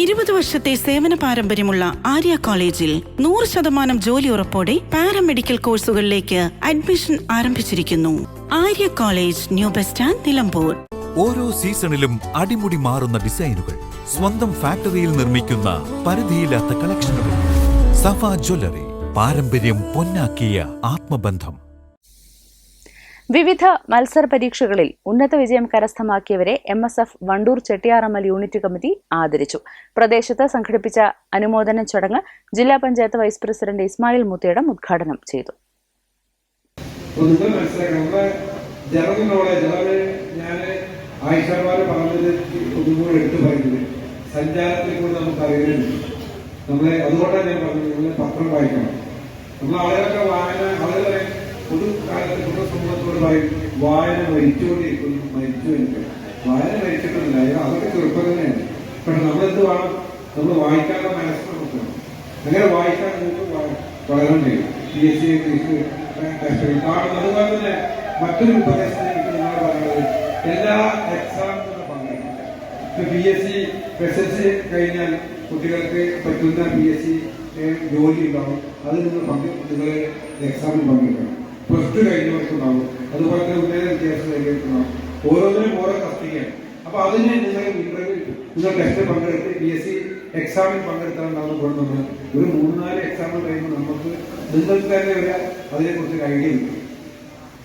ഇരുപത് വർഷത്തെ സേവന പാരമ്പര്യമുള്ള ആര്യ കോളേജിൽ നൂറ് ശതമാനം ജോലി ഉറപ്പോടെ പാരാമെഡിക്കൽ കോഴ്സുകളിലേക്ക് അഡ്മിഷൻ ആരംഭിച്ചിരിക്കുന്നു. Arya college new bus stand Nilambur. ഓരോ സീസണിലും അടിമുടി മാറുന്ന ഡിസൈനുകൾ സ്വന്തം ഫാക്ടറിയിൽ നിർമ്മിക്കുന്ന പരിധിയില്ലാത്ത കളക്ഷനുകൾ. സഫ ജ്വല്ലറി പാരമ്പര്യം പൊന്നാക്കിയ ആത്മബന്ധം. വിവിധ മത്സര പരീക്ഷകളിൽ ഉന്നത വിജയം കരസ്ഥമാക്കിയവരെ M S F Wandoor Chettiyarammal unit committee ആദരിച്ചു. പ്രദേശത്ത് സംഘടിപ്പിച്ച അനുമോദന ചടങ്ങ് ജില്ലാ പഞ്ചായത്ത് വൈസ് പ്രസിഡന്റ് ഇസ്മായിൽ മുത്തയിടം ഉദ്ഘാടനം ചെയ്തു. നമ്മളെ അതുകൊണ്ടാണ് ഞാൻ പറഞ്ഞത് നിങ്ങൾ പത്രം വായിക്കണം. നമ്മൾ ആളുകളൊക്കെ വായന ആളുകളെ പൊതുകാലത്ത് പൊതുസമൂഹത്തോട് പറയും വായന മരിച്ചുകൊണ്ടിരിക്കുന്നു മരിച്ചു എനിക്ക് വായന മരിച്ചിട്ടില്ല അതൊക്കെ ചെറുപ്പം തന്നെയാണ് പക്ഷെ നമ്മളെന്ത് വേണം? നമ്മൾ വായിക്കാനുള്ള മനസ്സ് നമുക്ക്. അങ്ങനെ വായിക്കാൻ കഴിയും പി എസ് സി അതുപോലെ തന്നെ മറ്റൊരു ഉപദേശം എല്ലാ എക്സാമിനും പങ്കെടുക്കുക P S C S S C കഴിഞ്ഞാൽ കുട്ടികൾക്ക് പറ്റുന്ന പി എസ് സി ജോലി ഉണ്ടാവും. അത് നിങ്ങൾ പങ്കെടുക്കും. നിങ്ങളെ എക്സാമിൽ പങ്കെടുക്കണം. പ്ലസ് കഴിഞ്ഞവർക്കുണ്ടാവും അതുപോലെ തന്നെ ഉന്നത വിദ്യാഭ്യാസം കഴിഞ്ഞവർക്കുണ്ടാവും ഓരോന്നിനും ഓരോ തസ്തികയാണ് അപ്പൊ അതിന് നിങ്ങൾ ഇന്റർവ്യൂ നിങ്ങൾ ടെസ്റ്റ് പങ്കെടുത്ത് പി എസ് സി എക്സാമിൽ പങ്കെടുത്താലുണ്ടാവുന്ന ഗുണം ഒരു മൂന്ന് നാല് എക്സാമിൽ കഴിയുമ്പോൾ നമുക്ക് നിങ്ങൾക്ക് തന്നെ ഒരു അതിനെക്കുറിച്ച് ഒരു ഐഡിയ കിട്ടും.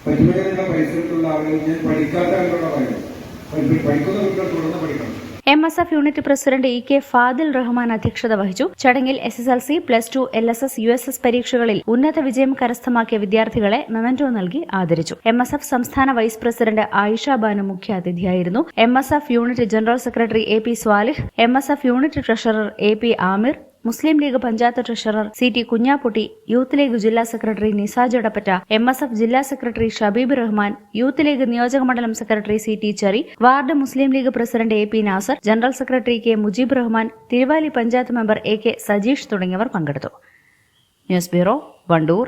പറ്റുമെങ്കിൽ നിങ്ങളുടെ പരിസരത്തുള്ള ആളുകൾ ഞാൻ പഠിക്കാത്ത ആളുകളുടെ പറയുന്നത് പഠി- പഠിക്കുന്ന കുട്ടികൾ തുടർന്ന് പഠിക്കണം. M S F unit president E K Fadil Rahman അധ്യക്ഷത വഹിച്ചു. ചടങ്ങിൽ S S L C plus two L S S U S S പരീക്ഷകളിൽ ഉന്നത വിജയം കരസ്ഥമാക്കിയ വിദ്യാർത്ഥികളെ മെമന്റോ നൽകി ആദരിച്ചു. എം എസ് എഫ് സംസ്ഥാന vice president Ayisha Banu മുഖ്യാതിഥിയായിരുന്നു M S F unit general secretary A P Swalih M S F unit treasurer A P Amir Muslim League panchayat treasurer C T Kunhapputty Youth League ജില്ലാ secretary Nisaj Edappatta M S F ജില്ലാ secretary Shabeeb Rahman Youth League നിയോജക മണ്ഡലം secretary C T Cheri ward Muslim League president A P Nasar general secretary K Mujeeb Rahman Thiruvali panchayat member A K Sajeesh തുടങ്ങിയവർ പങ്കെടുത്തു. News bureau Wandoor.